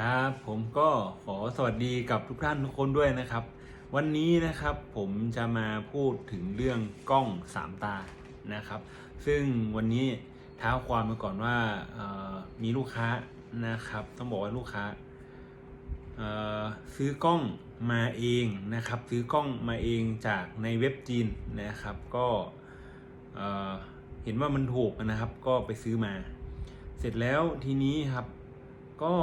ครับ ผมก็ขอสวัสดีกับทุกท่านทุกคนด้วยนะครับ วันนี้นะครับผมจะมาพูดถึงเรื่องกล้องสามตานะครับ ซึ่งวันนี้เท้าความมาก่อนว่ามีลูกค้านะครับ ต้องบอกว่าลูกค้าซื้อกล้องมาเองนะครับ ซื้อกล้องมาเองจากในเว็บจีนนะครับ ก็เห็นว่ามันถูกนะครับ ก็ไปซื้อมา เสร็จแล้วทีนี้ครับก็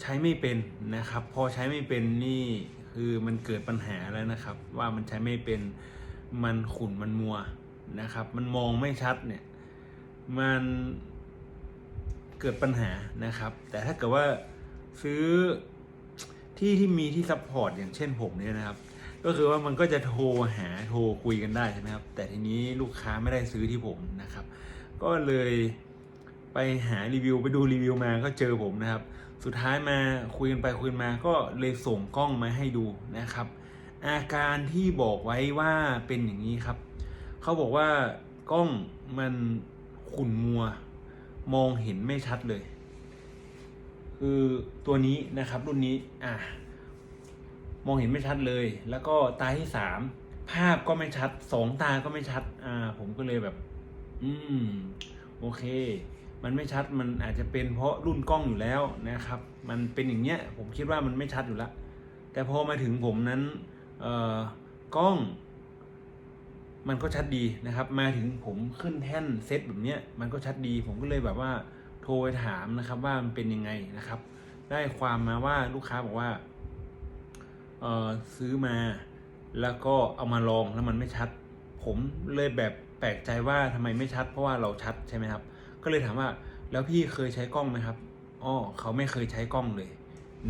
ใช้ไม่เป็นนะครับ พอใช้ไม่เป็นนี่คือมันเกิดปัญหาแล้วนะครับ ว่ามันใช้ไม่เป็นมันขุ่นมันมัวนะครับ มันมองไม่ชัดเนี่ยมันเกิดปัญหานะครับ แต่ถ้าเกิดว่าซื้อที่ที่มีที่ซัพพอร์ตอย่างเช่นผมเนี่ยนะครับ ก็คือว่ามันก็จะโทรหาโทรคุยกันได้ใช่ไหมครับ แต่ทีนี้ลูกค้าไม่ได้ซื้อที่ผมนะครับ ก็เลยไปหารีวิวไปดูรีวิวมาก็เจอผมนะครับ สุดท้ายมาคุยกันไปคุยกันมาก็เลยส่งกล้องมาให้ดูนะครับ อาการที่บอกไว้ว่าเป็นอย่างนี้ครับ เขาบอกว่ากล้องมันขุ่นมัว มองเห็นไม่ชัดเลย คือตัวนี้นะครับรุ่นนี้อะมองเห็นไม่ชัดเลย แล้วก็ตาที่สามภาพก็ไม่ชัดสองตาก็ไม่ชัด อ่า ผมก็เลยแบบ อืม โอเค มันไม่ชัดมันอาจจะเป็นเพราะรุ่นกล้องอยู่แล้วนะครับ มันเป็นอย่างเงี้ยผมคิดว่ามันไม่ชัดอยู่แล้วแต่พอมาถึงผมนั้นเอ่อกล้อง มันก็ชัดดีนะครับ มาถึงผมขึ้นแท่นเซตแบบเนี้ยมันก็ชัดดี ผมก็เลยแบบว่าโทรไปถามนะครับ ว่ามันเป็นยังไงนะครับ ได้ความมาว่าลูกค้าบอกว่าเอ่อซื้อมาแล้วก็เอามาลองแล้วมันไม่ชัด ผมเลยแบบแปลกใจว่าทำไมไม่ชัด เพราะว่าเราชัดใช่ไหมครับ ก็เลยถามว่า แล้วพี่เคยใช้กล้องไหมครับอ๋อเขาไม่เคยใช้กล้องเลย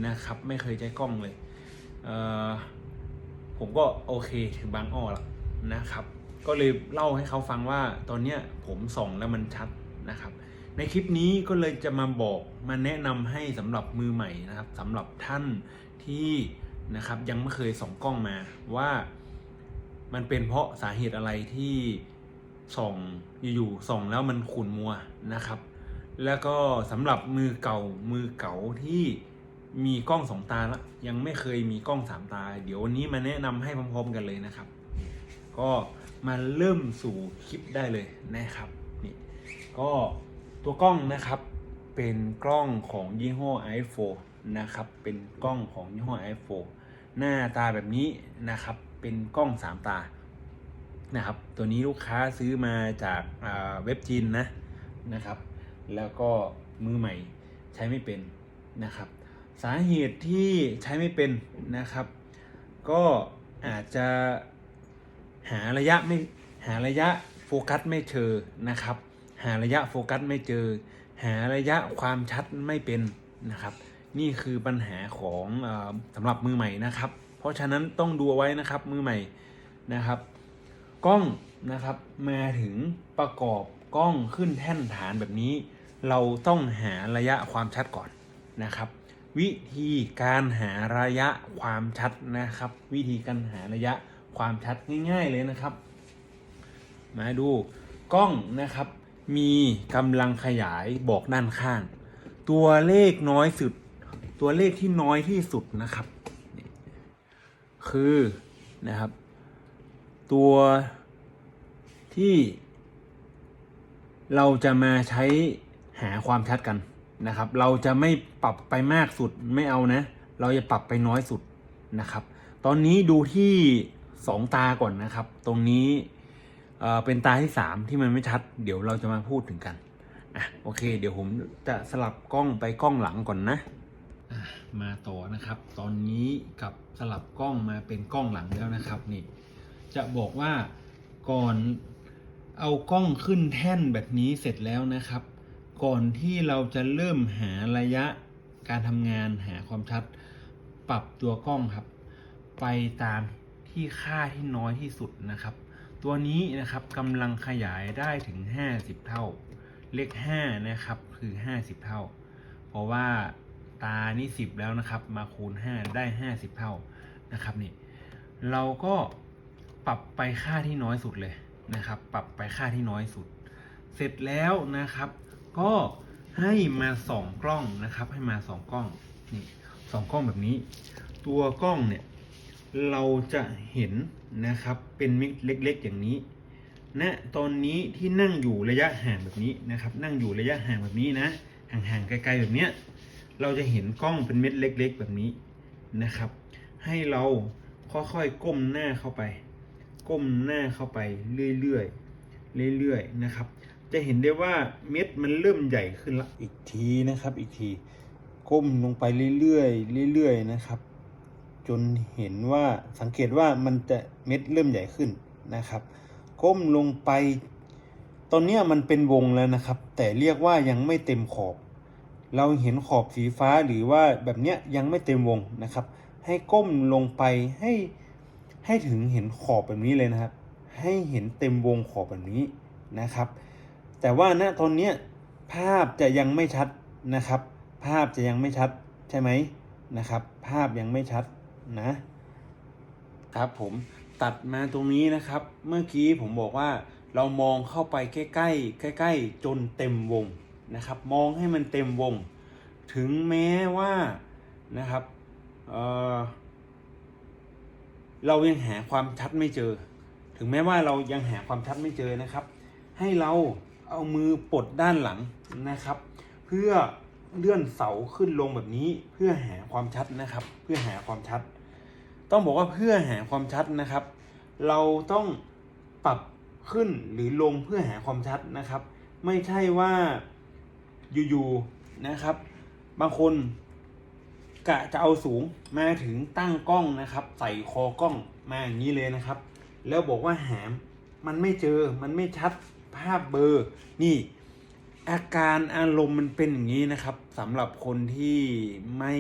นะครับ ไม่เคยใช้กล้องเลยเผมก็โอเคถึงบางอ้อล้วนะครับ ก็เลยเล่าให้เขาฟังว่าตอนเนี้ยผมส่องแล้วมันชัดนะครับ ในคลิปนี้ก็เลยจะมาบอกมาแนะนำให้สำหรับมือใหม่นะครับสำหรับท่านที่นะครับยังไม่เคยส่องกล้องมาว่ามันเป็นเพราะสาเหตุอะไรที่ ส่องอยู่ๆส่องแล้วมันขุ่นมัวนะครับ แล้วก็สำหรับมือเก่ามือเก่าที่มีกล้องสองตาแล้วยังไม่เคยมีกล้องสามตา เดี๋ยววันนี้มาแนะนำให้พร้อมๆกันเลยนะครับ ก็มาเริ่มสู่คลิปได้เลยนะครับนี่ก็ตัวกล้องนะครับเป็นกล้องของยี่ห้อ iPhone นะครับเป็นกล้องของยี่ห้อ iPhone หน้าตาแบบนี้นะครับเป็นกล้องสามตา นะครับ ตัวนี้ลูกค้าซื้อมาจากเว็บจีนนะนะครับ แล้วก็มือใหม่ใช้ไม่เป็นนะครับ สาเหตุที่ใช้ไม่เป็นนะครับ ก็อาจจะหาระยะไม่หาระยะโฟกัสไม่เจอนะครับ หาระยะโฟกัสไม่เจอ หาระยะความชัดไม่เป็นนะครับ นี่คือปัญหาของอสำหรับมือใหม่นะครับ เพราะฉะนั้นต้องดูไว้นะครับมือใหม่นะครับ กล้องนะครับมาถึงประกอบกล้องขึ้นแท่นฐานแบบนี้ เราต้องหาระยะความชัดก่อนนะครับ วิธีการหาระยะความชัดนะครับ วิธีการหาระยะความชัดง่าย ๆเลยนะครับ มาดูกล้องนะครับ มีกำลังขยายบอกด้านข้าง ตัวเลขน้อยสุด ตัวเลขที่น้อยที่สุดนะครับ คือนะครับ ตัวที่เราจะมาใช้หาความชัดกันนะครับ เราจะไม่ปรับไปมากสุดไม่เอานะ เราจะปรับไปน้อยสุดนะครับ ตอนนี้ดูที่สองตาก่อนนะครับ ตรงนี้เเป็นตาที่สามที่มันไม่ชัด เดี๋ยวเราจะมาพูดถึงกันอะโอเค เดี๋ยวผมจะสลับกล้องไปกล้องหลังก่อนนะมาต่อนะครับ ตอนนี้กับสลับกล้องมาเป็นกล้องหลังแล้วนะครับนี่ จะบอกว่าก่อนเอากล้องขึ้นแท่นแบบนี้เสร็จแล้วนะครับ ก่อนที่เราจะเริ่มหาระยะการทำงานหาความชัด ปรับตัวกล้องครับ ไปตามที่ค่าที่น้อยที่สุดนะครับ ตัวนี้นะครับกำลังขยายได้ถึง 50 เท่า เลข 5 นะครับคือ 50 เท่า เพราะว่าตานี่ 10 แล้วนะครับ มาคูณ 5 ได้ 50 เท่านะครับนี่เราก็ ปรับไปค่าที่น้อยสุดเลยนะครับ ปรับไปค่าที่น้อยสุด เสร็จแล้วนะครับ ก็ให้มาสองกล้องนะครับ ให้มาสองกล้องนี่สองกล้องแบบนี้ ตัวกล้องเนี่ยเราจะเห็นนะครับเป็นมิกเล็กๆอย่างนี้ณนะตอนนี้ที่นั่งอยู่ระยะห่างแบบนี้นะครับ นั่งอยู่ระยะห่างแบบนี้นะ ห่างๆไกลๆแบบเนี้ยเราจะเห็นกล้องเป็นเม็ดเล็ก ๆ แบบนี้นะครับ ให้เราค่อยๆก้มหน้าเข้าไป ก้มหน้าเข้าไปเรื่อยๆเรื่อยๆนะครับ จะเห็นได้ว่าเม็ดมันเริ่มใหญ่ขึ้นละอีกทีนะครับ อีกทีก้มลงไปเรื่อยๆเรื่อยๆนะครับ จนเห็นว่าสังเกตว่ามันจะเม็ดเริ่มใหญ่ขึ้นนะครับ ก้มลงไป ตอนนี้มันเป็นวงแล้วนะครับ แต่เรียกว่ายังไม่เต็มขอบ เราเห็นขอบสีฟ้าหรือว่าแบบเนี้ยยังไม่เต็มวงนะครับ ให้ก้มลงไปให้ ให้ถึงเห็นขอบแบบนี้เลยนะครับ ให้เห็นเต็มวงขอบแบบนี้นะครับ แต่ว่าณตอนนี้ภาพจะยังไม่ชัดนะครับ ภาพจะยังไม่ชัดใช่ไหมนะครับ ภาพยังไม่ชัดนะครับผมตัดมาตรงนี้นะครับ เมื่อกี้ผมบอกว่าเรามองเข้าไปใกล้ๆใกล้ ๆ จนเต็มวงนะครับ มองให้มันเต็มวง ถึงแม้ว่านะครับเอ่อ เรายังหาความชัดไม่เจอ ถึงแม้ว่าเรายังหาความชัดไม่เจอนะครับ ให้เราเอามือปลดด้านหลังนะครับ เพื่อเลื่อนเสาขึ้นลงแบบนี้เพื่อหาความชัดนะครับ เพื่อหาความชัด ต้องบอกว่าเพื่อหาความชัดนะครับ เราต้องปรับขึ้นหรือลงเพื่อหาความชัดนะครับ ไม่ใช่ว่าอยู่ๆนะครับ บางคน กะจะเอาสูงมาถึงตั้งกล้องนะครับ ใส่คอกล้องมาอย่างนี้เลยนะครับ แล้วบอกว่าหามมันไม่เจอมันไม่ชัดภาพเบอร์นี่อาการอารมณ์มันเป็นอย่างนี้นะครับสำหรับคนที่ไม่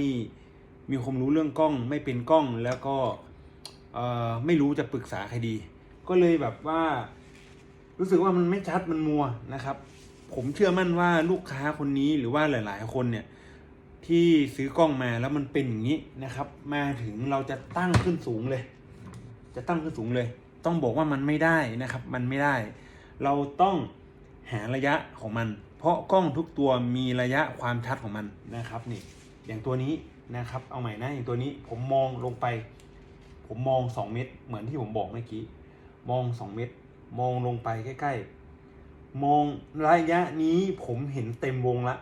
มีความรู้เรื่องกล้อง ไม่เป็นกล้องแล้วก็เออไม่รู้จะปรึกษาใครดี ก็เลยแบบว่า รู้สึกว่ามันไม่ชัดมันมัวนะครับ ผมเชื่อมั่นว่าลูกค้าคนนี้หรือว่าหลาย ๆ คนเนี่ย ที่ซื้อกล้องมาแล้วมันเป็นอย่างนี้นะครับ มาถึงเราจะตั้งขึ้นสูงเลย จะตั้งขึ้นสูงเลย ต้องบอกว่ามันไม่ได้นะครับ มันไม่ได้ เราต้องหาระยะของมัน เพราะกล้องทุกตัวมีระยะความชัดของมันนะครับนี่ อย่างตัวนี้นะครับ เอาใหม่นะอย่างตัวนี้ผมมองลงไป ผมมองสองเมตร เหมือนที่ผมบอกเมื่อกี้ มองสองเมตร มองลงไปใกล้ ๆ มองระยะนี้ผมเห็นเต็มวงละ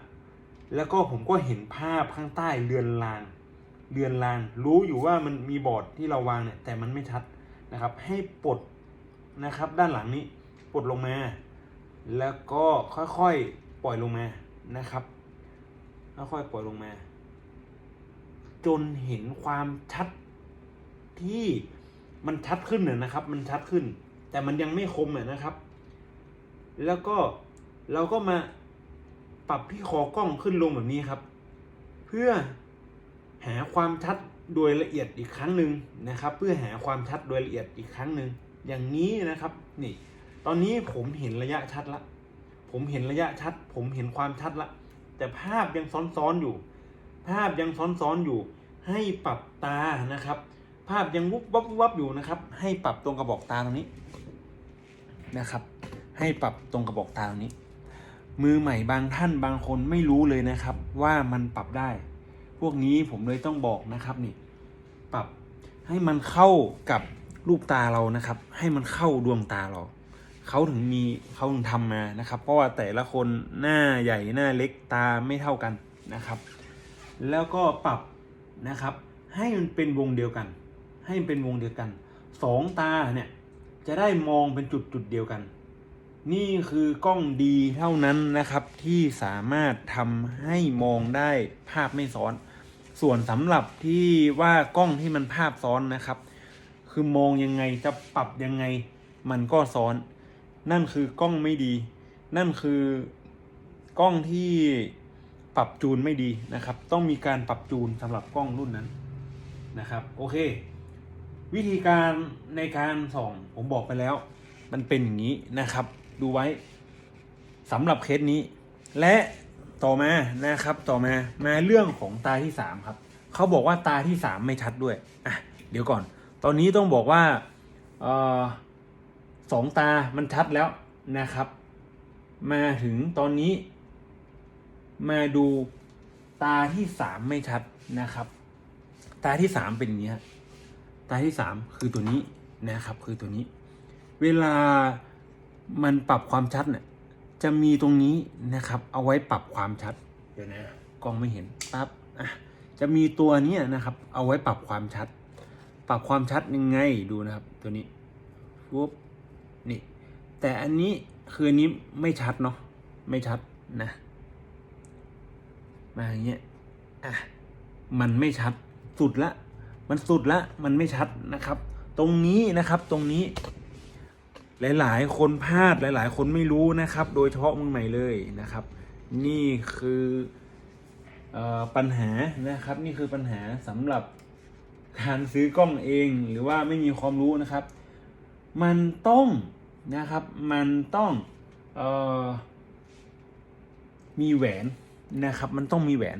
แล้วก็ผมก็เห็นภาพข้างใต้เรือนราง เรือนราง รู้อยู่ว่ามันมีบอร์ดที่เราวางเนี่ยแต่มันไม่ชัดนะครับ ให้ปลดนะครับ ด้านหลังนี้ปลดลงมา แล้วก็ค่อยๆปล่อยลงมานะครับค่อยๆปล่อยลงมา จนเห็นความชัดที่มันชัดขึ้นน่ะนะครับ มันชัดขึ้น แต่มันยังไม่คมอะนะครับ แล้วก็เราก็มา ปรับที่คอกล้องขึ้นลงแบบนี้ครับ เพื่อหาความชัดโดยละเอียดอีกครั้งหนึ่งนะครับ เพื่อหาความชัดโดยละเอียดอีกครั้งหนึ่งอย่างนี้นะครับนี่ ตอนนี้ผมเห็นระยะชัดละ ผมเห็นระยะชัด ผมเห็นความชัดละ แต่ภาพยังซ้อนๆอยู่ ภาพยังซ้อนๆอยู่ ให้ปรับตานะครับ ภาพยังวุบวับวับอยู่นะครับ ให้ปรับตรงกระบอกตาตรงนี้นะครับ ให้ปรับตรงกระบอกตาตรงนี้ มือใหม่บางท่านบางคนไม่รู้เลยนะครับ ว่ามันปรับได้ พวกนี้ผมเลยต้องบอกนะครับนี่ ปรับให้มันเข้ากับลูกตาเรานะครับ ให้มันเข้าดวงตาเราเขาถึงมีเขาถึงทำมานะครับ เพราะว่าแต่ละคนหน้าใหญ่หน้าเล็กตาไม่เท่ากันนะครับ แล้วก็ปรับนะครับ ให้มันเป็นวงเดียวกัน ให้มันเป็นวงเดียวกันสองตาเนี่ยจะได้มองเป็นจุดจุดเดียวกัน นี่คือกล้องดีเท่านั้นนะครับที่สามารถทำให้มองได้ภาพไม่ซ้อน ส่วนสำหรับที่ว่ากล้องที่มันภาพซ้อนนะครับ คือมองยังไงจะปรับยังไงมันก็ซ้อน นั่นคือกล้องไม่ดี นั่นคือกล้องที่ปรับจูนไม่ดีนะครับ ต้องมีการปรับจูนสำหรับกล้องรุ่นนั้นนะครับโอเค วิธีการในการส่องผมบอกไปแล้ว มันเป็นอย่างนี้นะครับ ดูไว้สำหรับเคสนี้ และต่อมานะครับ ต่อมามาเรื่องของตาที่สามครับเขาบอกว่าตาที่สามไม่ชัดด้วยอะเดี๋ยวก่อน ตอนนี้ต้องบอกว่าออสองตามันชัดแล้วนะครับ มาถึงตอนนี้ มาดูตาที่สามไม่ชัดนะครับ ตาที่สามเป็นอย่างนี้ฮะตาที่สามคือตัวนี้นะครับ คือตัวนี้ เวลา มันปรับความชัดเนี่ยจะมีตรงนี้นะครับ เอาไว้ปรับความชัด เดี๋ยวนะกล้องไม่เห็นปั๊บอะจะมีตัวนี้นะครับ เอาไว้ปรับความชัด ปรับความชัดยังไงดูนะครับ ตัวนี้ปุ๊บนี่ แต่อันนี้คืออันนี้ไม่ชัดเนาะไม่ชัดนะ มาอย่างเงี้ยอะมันไม่ชัดสุดละ มันสุดละ มันไม่ชัดนะครับ ตรงนี้นะครับ ตรงนี้ หลาย ๆ คนพลาดหลาย ๆ คนไม่รู้นะครับ โดยเฉพาะมือใหม่เลยนะครับ นี่คืออปัญหานะครับ นี่คือปัญหาสำหรับการซื้อกล้องเองหรือว่าไม่มีความรู้นะครับ มันต้องนะครับมันต้องออมีแหวนนะครับ มันต้องมีแหวน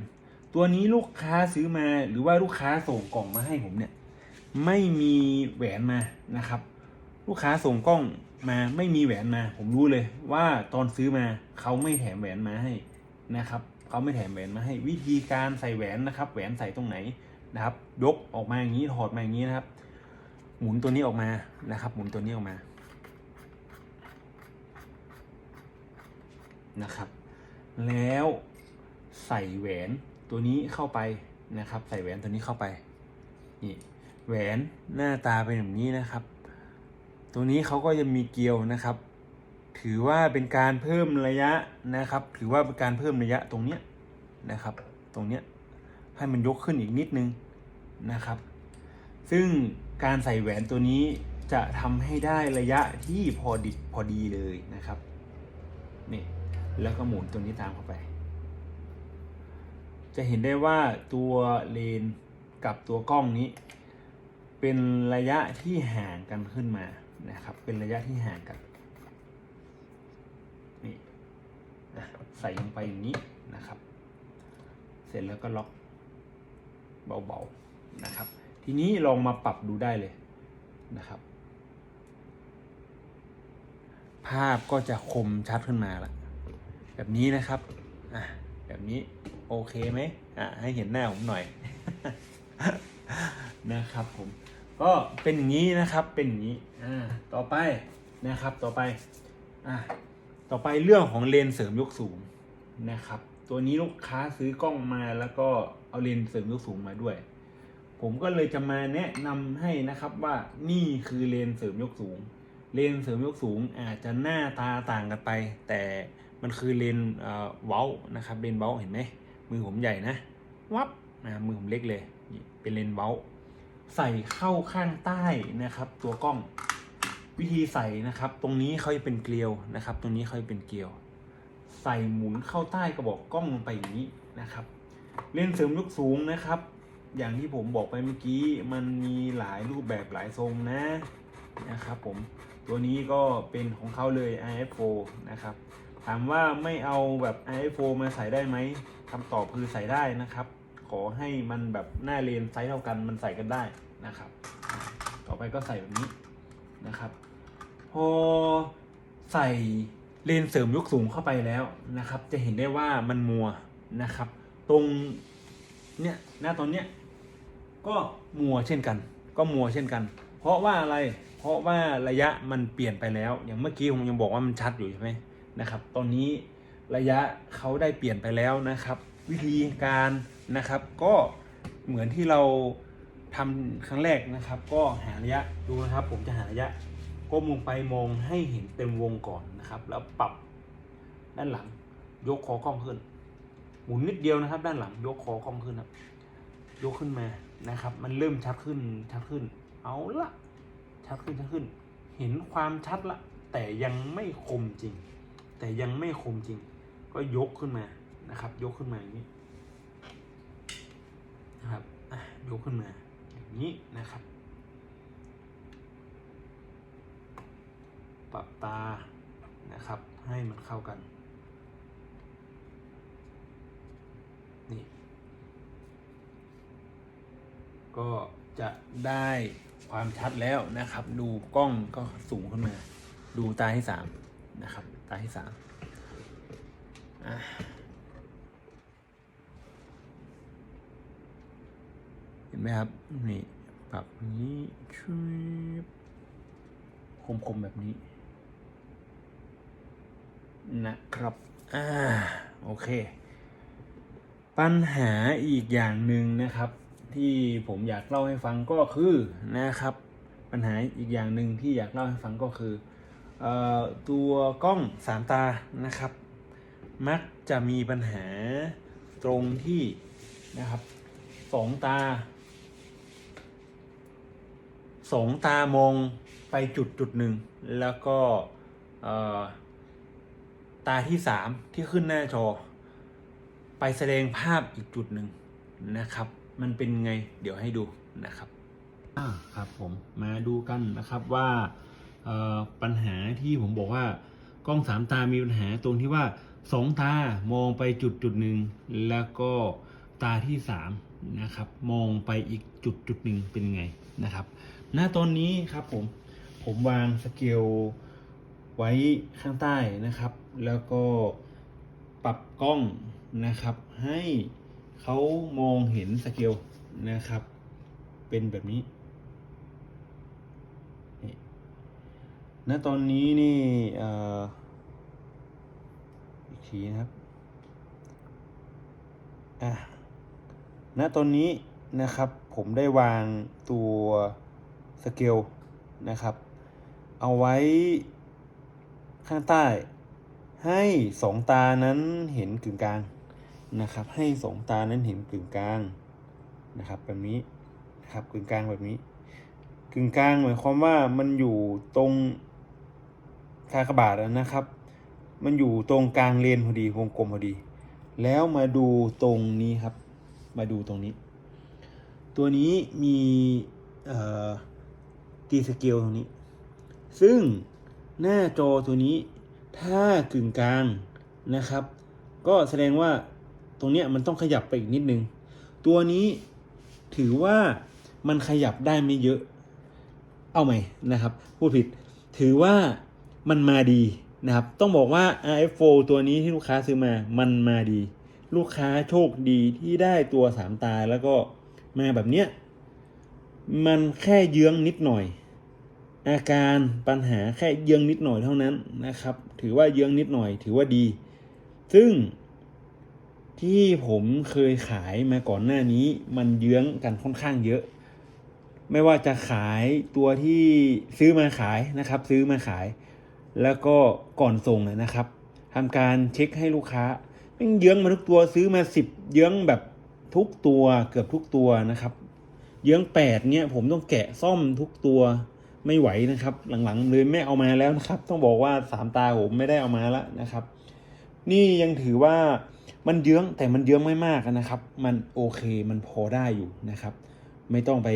ตัวนี้ลูกค้าซื้อมาหรือว่าลูกค้าส่งกล่องมาให้ผมเนี่ย ไม่มีแหวนมานะครับ ลูกค้าส่งกล้อง มาไม่มีแหวนมา ผมรู้เลยว่าตอนซื้อมาเขาไม่แถมแหวนมาให้นะครับเขาไม่แถมแหวนมาให้ วิธีการใส่แหวนนะครับ แหวนใส่ตรงไหนนะครับ ยกออกมาอย่างนี้ถอดมาอย่างนี้นะครับ หมุนตัวนี้ออกมานะครับ หมุนตัวนี้ออกมานะครับ แล้วใส่แหวนตัวนี้เข้าไปนะครับ ใส่แหวนตัวนี้เข้าไปนี่แหวนหน้าตาเป็นแบบนี้นะครับ ตัวนี้เขาก็จะมีเกลียวนะครับ ถือว่าเป็นการเพิ่มระยะนะครับ ถือว่าเป็นการเพิ่มระยะตรงเนี้ยนะครับ ตรงเนี้ยให้มันยกขึ้นอีกนิดนึงนะครับ ซึ่งการใส่แหวนตัวนี้จะทำให้ได้ระยะที่พอดิพอดีเลยนะครับนี่แล้วก็หมุนตัวนี้ตามเข้าไป จะเห็นได้ว่าตัวเลนกับตัวกล้องนี้ เป็นระยะที่ห่างกันขึ้นมา นะครับ เป็นระยะที่ห่างกันนี่นะใส่ลงไปอย่างนี้นะครับ เสร็จแล้วก็ล็อกเบาๆนะครับ ทีนี้ลองมาปรับดูได้เลยนะครับ ภาพก็จะคมชัดขึ้นมาละแบบนี้นะครับอะแบบนี้โอเคไหมอะให้เห็นหน้าผมหน่อยนะครับผม ก็เป็นอย่างนี้นะครับเป็นอย่างนี้อ่าต่อไปนะครับต่อไปอ่าต่อไปเรื่องของเลนส์เสริมยกสูงนะครับ ตัวนี้ลูกค้าซื้อกล้องมาแล้วก็เอาเลนส์เสริมยกสูงมาด้วย ผมก็เลยจะมาแนะนำให้นะครับว่านี่คือเลนส์เสริมยกสูง เลนส์เสริมยกสูงอาจจะหน้าตาต่างกันไป แต่มันคือเลนส์เอ่อเว้านะครับเลนส์เว้าเห็นไหมมือผมใหญ่นะวับนะมือผมเล็กเลยเป็นเลนส์เว้า ใส่เข้าข้างใต้นะครับ ตัวกล้องวิธีใส่นะครับ ตรงนี้เขาจะเป็นเกลียวนะครับ ตรงนี้เขาจะเป็นเกลียว ใส่หมุนเข้าใต้กระบอกกล้องลงไปอย่างนี้นะครับ เลนส์เสริมยกสูงนะครับ อย่างที่ผมบอกไปเมื่อกี้มันมีหลายรูปแบบหลายทรงนะนะครับ ผมตัวนี้ก็เป็นของเขาเลย IF4 นะครับถามว่าไม่เอาแบบ IF4 มาใส่ได้ไหมคำตอบคือใส่ได้นะครับ ขอให้มันแบบหน้าเลนไซส์เท่ากันมันใส่กันได้นะครับ ต่อไปก็ใส่แบบนี้นะครับ พอใส่เลนเสริมยกสูงเข้าไปแล้วนะครับ จะเห็นได้ว่ามันมัวนะครับ ตรงเนี้ยหน้าตอนเนี้ยก็มัวเช่นกัน ก็มัวเช่นกัน เพราะว่าอะไรเพราะว่าระยะมันเปลี่ยนไปแล้ว อย่างเมื่อกี้ผมยังบอกว่ามันชัดอยู่ใช่ไหมนะครับ ตอนนี้ระยะเขาได้เปลี่ยนไปแล้วนะครับ วิธีการ นะครับ ก็เหมือนที่เราทำครั้งแรกนะครับ ก็หาระยะดูนะครับ ผมจะหาระยะก้มลงไปมองให้เห็นเต็มวงก่อนนะครับ แล้วปรับด้านหลัง ยกคอกล้องขึ้น หมุนนิดเดียวนะครับ ด้านหลังยกคอกล้องขึ้นครับ ยกขึ้นมานะครับ มันเริ่มชัดขึ้นชัดขึ้น เอาละชัดขึ้นชัดขึ้น เห็นความชัดละ แต่ยังไม่คมจริง แต่ยังไม่คมจริง ก็ยกขึ้นมานะครับ ยกขึ้นมาอย่างนี้ นะครับยกขึ้นมาอย่างนี้นะครับ ปรับตานะครับ ให้มันเข้ากัน นี่ ก็จะได้ความชัดแล้วนะครับ ดูกล้องก็สูงขึ้นมา ดูตาที่สามนะครับ ตาที่สามอะ ไหมครับ นี่ ปรับนี้ชุบคมๆแบบนี้ นะครับ อ่า โอเค ปัญหาอีกอย่างหนึ่งนะครับ ที่ผมอยากเล่าให้ฟังก็คือนะครับ ปัญหาอีกอย่างหนึ่งที่อยากเล่าให้ฟังก็คืออตัวกล้องสามตานะครับ มักจะมีปัญหาตรงที่นะครับสองตา สองตามองไปจุดจุดหนึ่ง แล้วก็ตาที่สามที่ขึ้นหน้าจอ ไปแสดงภาพอีกจุดหนึ่งนะครับ มันเป็นไงเดี๋ยวให้ดูนะครับอ่าครับผมมาดูกันนะครับว่าปัญหาที่ผมบอกว่ากล้องสามตามีปัญหาตรงที่ว่าสองตามองไปจุดจุดหนึ่งแล้วก็ตาที่สามนะครับ มองไปอีกจุดจุดหนึ่งเป็นไงนะครับ ณตอนนี้ครับผมผมวางสเกลไว้ข้างใต้นะครับ แล้วก็ปรับกล้องนะครับ ให้เขามองเห็นสเกลนะครับ เป็นแบบนี้ณตอนนี้นี่เอ่ออีกทีนะครับอะณตอนนี้นะครับผมได้วางตัว สเกลนะครับ เอาไว้ข้างใต้ ให้สองตานั้นเห็นกึ่งกลางนะครับ ให้สองตานั้นเห็นกึ่งกลางนะครับ แบบนี้นะครับกึ่งกลางแบบนี้ กึ่งกลางหมายความว่ามันอยู่ตรงคากระบาดนะครับ มันอยู่ตรงกลางเลนพอดีวงกลมพอดี แล้วมาดูตรงนี้ครับ มาดูตรงนี้ ตัวนี้มีเอ่อ ตีสเกลตรงนี้ ซึ่งหน้าจอตัวนี้ถ้ากึ่งกลางนะครับ ก็แสดงว่าตรงเนี้ยมันต้องขยับไปอีกนิดนึง ตัวนี้ถือว่ามันขยับได้ไม่เยอะ เอาใหม่นะครับ พูดผิด ถือว่ามันมาดีนะครับ ต้องบอกว่า RF4 ตัวนี้ที่ลูกค้าซื้อมา มันมาดี ลูกค้าโชคดีที่ได้ตัวสามตาแล้วก็มาแบบเนี้ย มันแค่เยื้องนิดหน่อย อาการปัญหาแค่เยื้องนิดหน่อยเท่านั้นนะครับ ถือว่าเยื้องนิดหน่อย ถือว่าดี ซึ่งที่ผมเคยขายมาก่อนหน้านี้ มันเยื้องกันค่อนข้างเยอะ ไม่ว่าจะขายตัวที่ซื้อมาขายนะครับ ซื้อมาขาย แล้วก็ก่อนส่งนะครับทำการเช็คให้ลูกค้าม่งเยื้องมาทุกตัวซื้อมาสิบเยื้องแบบทุกตัวเกือบทุกตัวนะครับ เยื้องแปดเนี่ยผมต้องแกะซ่อมทุกตัว ไม่ไหวนะครับ หลังๆเลยไม่เอามาแล้วนะครับ ต้องบอกว่าสามตาผมไม่ได้เอามาแล้วนะครับ นี่ยังถือว่ามันเยื้องแต่มันเยื้องไม่มากนะครับ มันโอเคมันพอได้อยู่นะครับ ไม่ต้องไป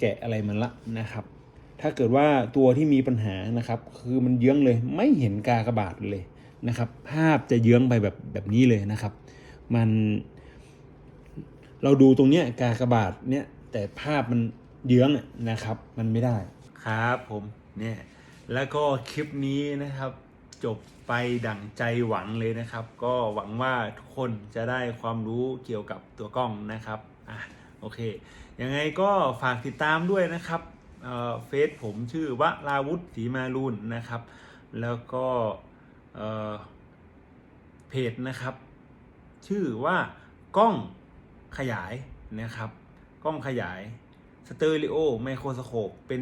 แกะอะไรมันละนะครับ ถ้าเกิดว่าตัวที่มีปัญหานะครับ คือมันเยื้องเลยไม่เห็นกากระบาดเลยนะครับ ภาพจะเยื้องไปแบบแบบนี้เลยนะครับ มัน เราดูตรงเนี้ยกากระบาทเนี้ยแต่ภาพมันเยื้องนะครับ มันไม่ได้ ครับผมเนี่ยแล้วก็คลิปนี้นะครับ จบไปดั่งใจหวังเลยนะครับ ก็หวังว่าทุกคนจะได้ความรู้เกี่ยวกับตัวกล้องนะครับอะโอเคยังไงก็ฝากติดตามด้วยนะครับเอ่อเฟซผมชื่อวราวุฒิศรีมารุนนะครับ แล้วก็เอ่อเพจนะครับ ชื่อว่ากล้องขยายนะครับ กล้องขยายสเตอริโอไมโครสโคปเป็น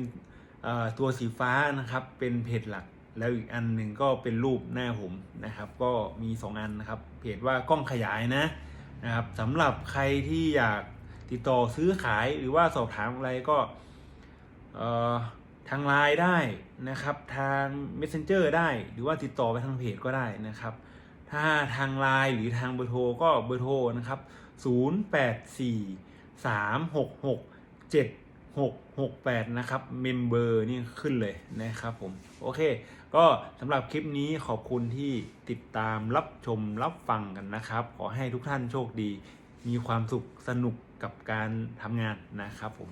ตัวสีฟ้านะครับเป็นเพจหลัก แล้วอีกอันหนึ่งก็เป็นรูปหน้าผมนะครับ ก็มีสองอันนะครับ เพจว่ากล้องขยายนะนะครับสำหรับใครที่อยากติดต่อซื้อขายหรือว่าสอบถามอะไรก็ทางไลน์ได้นะครับทาง Messenger ได้หรือว่าติดต่อไปทางเพจก็ได้นะครับ ถ้าทางไลน์หรือทางเบอร์โทรก็เบอร์โทรนะครับ 0 8 4 3 6 6 7 6 6 8 นะครับ เมมเบอร์นี่ขึ้นเลยนะครับผม โอเค ก็สำหรับคลิปนี้ขอบคุณที่ติดตามรับชมรับฟังกันนะครับ ขอให้ทุกท่านโชคดี มีความสุขสนุกกับการทำงานนะครับผม